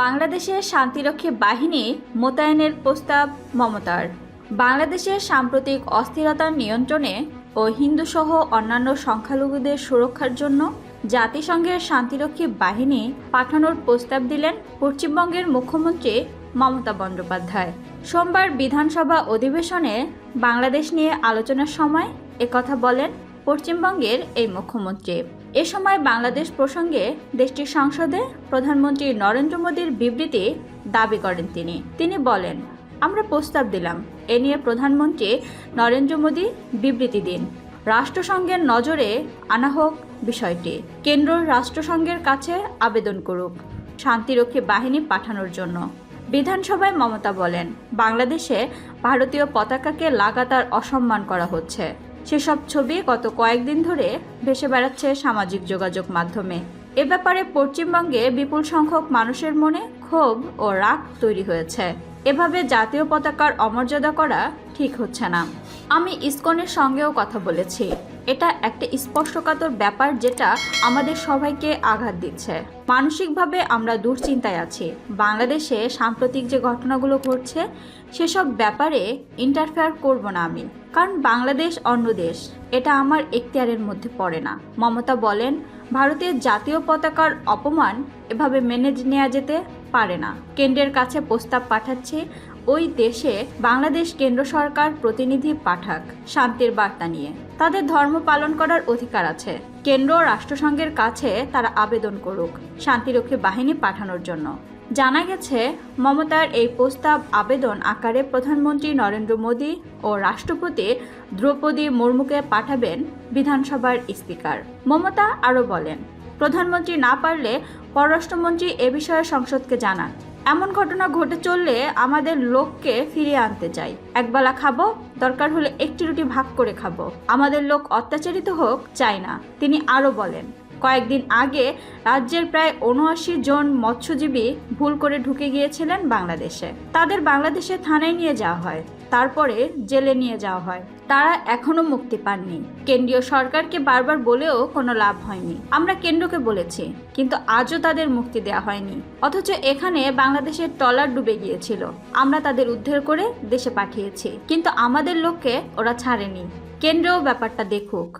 বাংলাদেশের শান্তিরক্ষী বাহিনী মোতায়েনের প্রস্তাব মমতার। বাংলাদেশের সাম্প্রতিক অস্থিরতার নিয়ন্ত্রণে ও হিন্দুসহ অন্যান্য সংখ্যালঘুদের সুরক্ষার জন্য জাতিসংঘের শান্তিরক্ষী বাহিনী পাঠানোর প্রস্তাব দিলেন পশ্চিমবঙ্গের মুখ্যমন্ত্রী মমতা বন্দ্যোপাধ্যায়। সোমবার বিধানসভা অধিবেশনে বাংলাদেশ নিয়ে আলোচনার সময় একথা বলেন পশ্চিমবঙ্গের এই মুখ্যমন্ত্রী। এ সময় বাংলাদেশ প্রসঙ্গে দেশটির সংসদে প্রধানমন্ত্রী নরেন্দ্র মোদীর বিবৃতি দাবি করেন তিনি। তিনি বলেন, আমরা প্রস্তাব দিলাম, এ নিয়ে প্রধানমন্ত্রী নরেন্দ্র মোদী বিবৃতি দিন। রাষ্ট্রসংঘের নজরে আনা হোক বিষয়টি। কেন্দ্র রাষ্ট্রসংঘের কাছে আবেদন করুক। শান্তিরক্ষী বাহিনী পাঠানোর জন্য। বিধানসভায় মমতা বলেন, বাংলাদেশে ভারতীয় পতাকাকে লাগাতার অসম্মান করা হচ্ছে। সেসব ছবি গত কয়েকদিন ধরে ভেসে বেড়াচ্ছে সামাজিক যোগাযোগ মাধ্যমে। এ ব্যাপারে পশ্চিমবঙ্গে বিপুল সংখ্যক মানুষের মনে ক্ষোভ ও রাগ তৈরি হয়েছে। এভাবে জাতীয় পতাকার অমর্যাদা করা ঠিক হচ্ছে না। আমি ইসকনের সঙ্গেও কথা বলেছি। এটা একটা স্পর্শকাতর ব্যাপার যেটা আমাদের সবাইকে আঘাত দিচ্ছে। মানসিকভাবে আমরা দুশ্চিন্তায় আছি। বাংলাদেশে সাম্প্রতিক যে ঘটনাগুলো ঘটছে, সেসব ব্যাপারে ইন্টারফেয়ার করব না আমি। কারণ বাংলাদেশ অন্য দেশ, এটা আমার এখতিয়ারের মধ্যে পড়ে না। মমতা বলেন, ভারতের জাতীয় পতাকার অপমান এভাবে মেনে নেওয়া যেতে পারে না। কেন্দ্রের কাছে প্রস্তাব পাঠাচ্ছে, ওই দেশে বাংলাদেশ কেন্দ্র সরকার প্রতিনিধি পাঠাক। শান্তির বার্তা নিয়ে। তাদের ধর্ম পালন করার অধিকার আছে। কেন্দ্র রাষ্ট্রসংঘের কাছে তারা আবেদন করুক, শান্তিরক্ষী বাহিনী পাঠানোর জন্য। জানা গেছে, মমতার এই প্রস্তাব আবেদন আকারে প্রধানমন্ত্রী নরেন্দ্র মোদী ও রাষ্ট্রপতি দ্রৌপদী মুর্মুকে পাঠাবেন বিধানসভার স্পিকার। মমতা আরও বলেন, প্রধানমন্ত্রী না পারলে পররাষ্ট্রমন্ত্রী এ বিষয়ে সংসদকে জানান। এমন ঘটনা ঘটে চললে আমাদের লোককে ফিরিয়ে আনতে চাই। একবেলা খাব, দরকার হলে একটি রুটি ভাগ করে খাব। আমাদের লোক অত্যাচারিত হোক, চাই না, তিনি আরও বলেন। কয়েকদিন আগে রাজ্যের প্রায় উনআশি জন মৎস্যজীবী ভুল করে ঢুকে গিয়েছিলেন বাংলাদেশে। তাদের বাংলাদেশে থানায় নিয়ে যাওয়া হয়, তারপরে জেলে নিয়ে যাওয়া হয়। তারা এখনও মুক্তি পাননি। কেন্দ্রীয় সরকারকে বারবার বলেও কোনো লাভ হয়নি। আমরা কেন্দ্রকে বলেছি, কিন্তু আজও তাদের মুক্তি দেওয়া হয়নি। অথচ এখানে বাংলাদেশের ট্রলার ডুবে গিয়েছিল। আমরা তাদের উদ্ধার করে দেশে পাঠিয়েছি, কিন্তু আমাদের লোককে ওরা ছাড়েনি। কেন্দ্রও ব্যাপারটা দেখুক।